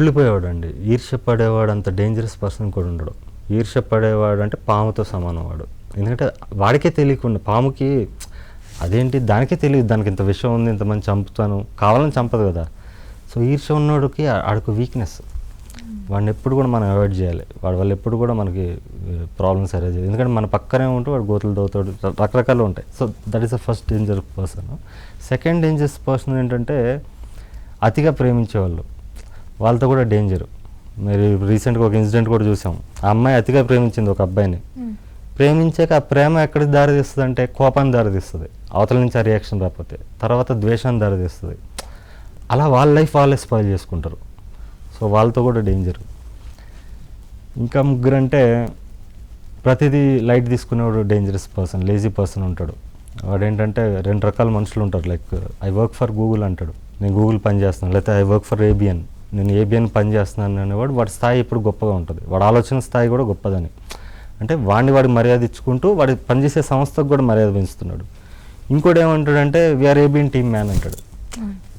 కుళ్ళిపోయేవాడు అండి ఈర్ష్య పడేవాడు అంత డేంజరస్ పర్సన్ కూడా ఉండడు. ఈర్ష్య పడేవాడు అంటే పాముతో సమానం వాడు. ఎందుకంటే వాడికే తెలియకుండా పాముకి అదేంటి దానికే తెలియదు దానికి ఇంత విషయం ఉంది ఇంతమంది చంపుతాను కావాలని చంపదు కదా. సో ఈర్ష్య ఉన్నోడికి ఆ- ఆడికి వీక్నెస్ వాడిని ఎప్పుడు కూడా మనం అవాయిడ్ చేయాలి. వాడి వల్ల ఎప్పుడు కూడా మనకి ప్రాబ్లమ్స్ అరేజ్ చేయాలి ఎందుకంటే మన పక్కనే ఉంటూ వాడు గోతులు దోతాడు రకరకాలు ఉంటాయి. So that is the first danger person second dangerous person ఏంటంటే అతిగా ప్రేమించేవాళ్ళు. వాళ్ళతో కూడా డేంజర్ మీరు రీసెంట్గా ఒక ఇన్సిడెంట్ కూడా చూసాం. ఆ అమ్మాయి అతిగా ప్రేమించింది ఒక అబ్బాయిని. ప్రేమించాక ఆ ప్రేమ ఎక్కడికి దారితీస్తుంది అంటే కోపాన్ని దారితీస్తుంది. అవతల నుంచి ఆ రియాక్షన్ రాకపోతే. తర్వాత ద్వేషాన్ని దారితీస్తుంది. అలా వాళ్ళ లైఫ్ వాళ్ళే స్పాయిల్ చేసుకుంటారు. సో వాళ్ళతో కూడా డేంజర్ ఇంకా ముగ్గురు అంటే ప్రతిదీ లైట్ తీసుకునేవాడు డేంజరస్ పర్సన్ లేజీ పర్సన్ ఉంటాడు. వాడు ఏంటంటే రెండు రకాల మనుషులు ఉంటారు. Like I work for Google అంటాడు. నేను గూగుల్ పని చేస్తున్నాను. లేకపోతే ఐ వర్క్ ఫర్ ఏబిఎన్ నేను ఏబిఎన్ పని చేస్తున్నాను అనేవాడు వాడి స్థాయి ఎప్పుడు గొప్పగా ఉంటుంది. వాడి ఆలోచన స్థాయి కూడా గొప్పదని. అంటే వాడిని వాడికి మర్యాద ఇచ్చుకుంటూ వాడి పనిచేసే సంస్థకు కూడా మర్యాద పెంచుతున్నాడు. ఇంకోటి ఏమంటాడంటే వీఆర్ ఏబిఎన్ టీమ్ మ్యాన్ అంటాడు.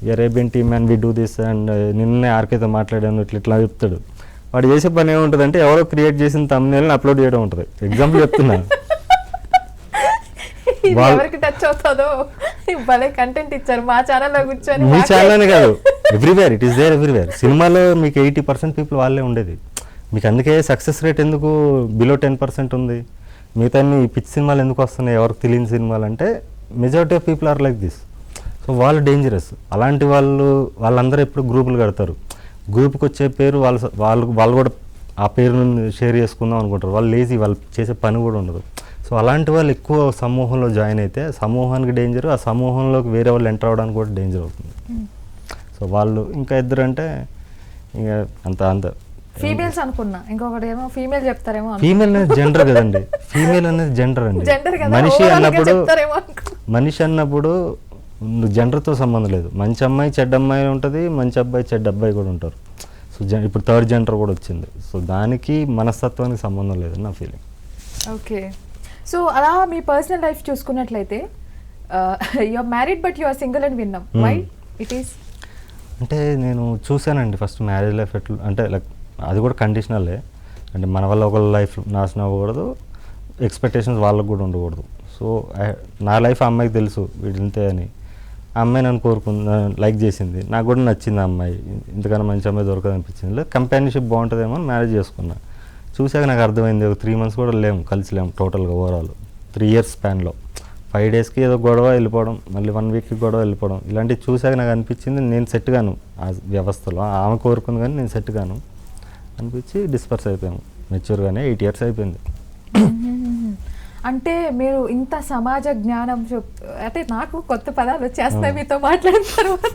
We are ABN team man we do this and నిన్నే ఆర్కేతో మాట్లాడాను ఇట్లా ఇట్లా చెప్తాడు. వాడు చేసే పని ఏముంటుందంటే ఎవరో క్రియేట్ చేసిన తమ్నేల్ని అప్లోడ్ చేయడం ఉంటుంది. ఎగ్జాంపుల్ చెప్తున్నా. ఇది వాళ్ళ- ఎవరికి టచ్ అవుతుందో? భలే కంటెంట్ ఇచ్చారు. మా ఛానల్లో కూర్చొని మీ ఛానల్ కాదు. Everywhere it is there everywhere సినిమాలో మీకు ఎయిటీ పర్సెంట్ పీపుల్ వాళ్ళే ఉండేది. మీకు అందుకే సక్సెస్ రేట్ ఎందుకు బిలో టెన్ పర్సెంట్ ఉంది? మిగతా ఈ పిచ్ సినిమాలు ఎందుకు వస్తున్నాయి? ఎవరికి తెలియని సినిమాలు అంటే majority of people are like this so వాళ్ళు డేంజరస్ అలాంటి వాళ్ళు వాళ్ళందరూ ఎప్పుడు గ్రూపులు కడతారు. గ్రూప్కి వచ్చే పేరు వాళ్ళ వాళ్ళు వాళ్ళు కూడా ఆ పేరును షేర్ చేసుకుందాం అనుకుంటారు. వాళ్ళు లేజీ వాళ్ళు చేసే పని కూడా ఉండదు. సో అలాంటి వాళ్ళు ఎక్కువ సమూహంలో జాయిన్ అయితే సమూహానికి డేంజర్ ఆ సమూహంలోకి వేరే వాళ్ళు ఎంటర్ అవ్వడానికి కూడా డేంజర్ అవుతుంది. Hmm. సో వాళ్ళు ఇంకా ఇద్దరు అంటే ఇంకా అంత అంత ఫీమేల్స్ అనుకున్నా. ఇంకొకటి ఏమో ఫీమేల్ చెప్తారేమో ఫీమేల్ అనేది జెండర్ కదండి. ఫీమేల్ అనేది జెండర్ అండి. మనిషి అన్నప్పుడు మనిషి అన్నప్పుడు జెండర్తో సంబంధం లేదు. మంచి అమ్మాయి చెడ్డ అమ్మాయి ఉంటుంది మంచి అబ్బాయి చెడ్డ అబ్బాయి కూడా ఉంటారు. సో ఇప్పుడు థర్డ్ జెండర్ కూడా వచ్చింది. సో దానికి మనస్తత్వానికి సంబంధం లేదు నా ఫీలింగ్ ఓకే సో అలా మీ పర్సనల్ లైఫ్ చూసుకున్నట్లయితే you are married but you are single and విన్నాం. వై ఇట్ ఈస్ అంటే నేను చూశానండి ఫస్ట్ మ్యారేజ్ లైఫ్ ఎట్లా అంటే లైక్ అది కూడా కండిషనలే. అంటే మన వల్ల ఒకళ్ళ లైఫ్ నాశనం అవ్వకూడదు ఎక్స్పెక్టేషన్స్ వాళ్ళకు కూడా ఉండకూడదు. సో నా లైఫ్ ఆ అమ్మాయికి తెలుసు వీడు అని. ఆ అమ్మాయి నన్ను కోరుకుంది లైక్ చేసింది. నాకు కూడా నచ్చింది ఆ అమ్మాయి. ఇంతకన్నా మంచి అమ్మాయి దొరకదనిపించింది లేదు కంపానిషిప్ బాగుంటుందేమో అని మ్యారేజ్ చేసుకున్నా. చూశాక నాకు అర్థమైంది ఒక త్రీ మంత్స్ కూడా లేము కలిసి లేము టోటల్గా ఓవరాల్ త్రీ ఇయర్స్ స్పాన్లో ఫైవ్ డేస్కి ఏదో గొడవ వెళ్ళిపోవడం మళ్ళీ వన్ వీక్కి గొడవ వెళ్ళిపోవడం. ఇలాంటివి చూశాక నాకు అనిపించింది నేను సెట్ గాను. ఆ వ్యవస్థలో ఆమె కోరుకుంది కానీ నేను సెట్ గాను. అనిపించి డిస్పర్స్ అయిపోయాము. మెచ్యూర్గానే ఎయిట్ ఇయర్స్ అయిపోయింది. అంటే మీరు ఇంత సమాజ జ్ఞానం అంటే నాకు కొత్త పదాలు వచ్చేస్తాయి మీతో మాట్లాడిన తర్వాత.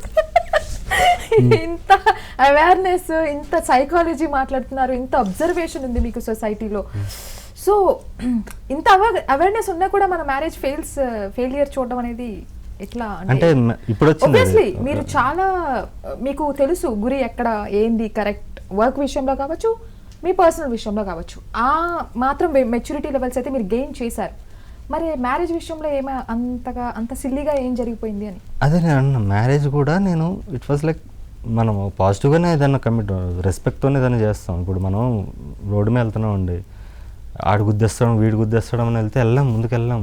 ఇంత అవేర్నెస్ ఇంత సైకాలజీ మాట్లాడుతున్నారు ఇంత అబ్జర్వేషన్ ఉంది మీకు సొసైటీలో సో ఇంత అవేర్నెస్ ఉన్నా కూడా మన మ్యారేజ్ ఫెయిల్స్ ఫెయిలియర్ చూడడం అనేది ఎట్లా అంటే ఇప్పుడు అది. మీరు చాలా మీకు తెలుసు గురి ఎక్కడ ఏంది కరెక్ట్ వర్క్ విషయంలో కావచ్చు మీ పర్సనల్ విషయంలో కావచ్చు. ఆ మాత్రం మెచ్యూరిటీ లెవెల్స్ అయితే మీరు గెయిన్ చేశారు. మరి మ్యారేజ్ విషయంలో ఏమో అంతగా అంత సిల్లీగా ఏం జరిగిపోయింది అని? అదే నేను అన్న మ్యారేజ్ కూడా నేను ఇట్ వాస్ లైక్ మనం పాజిటివ్గానే ఏదైనా కమిట్ రెస్పెక్ట్తోనే ఏదైనా చేస్తాం. ఇప్పుడు మనం రోడ్డు మీద వెళ్తున్నాం అండి ఆడు గుద్దేస్తాడు వీడు గుద్దేస్తాడు అని వెళ్తే వెళ్ళాం ముందుకు వెళ్ళాం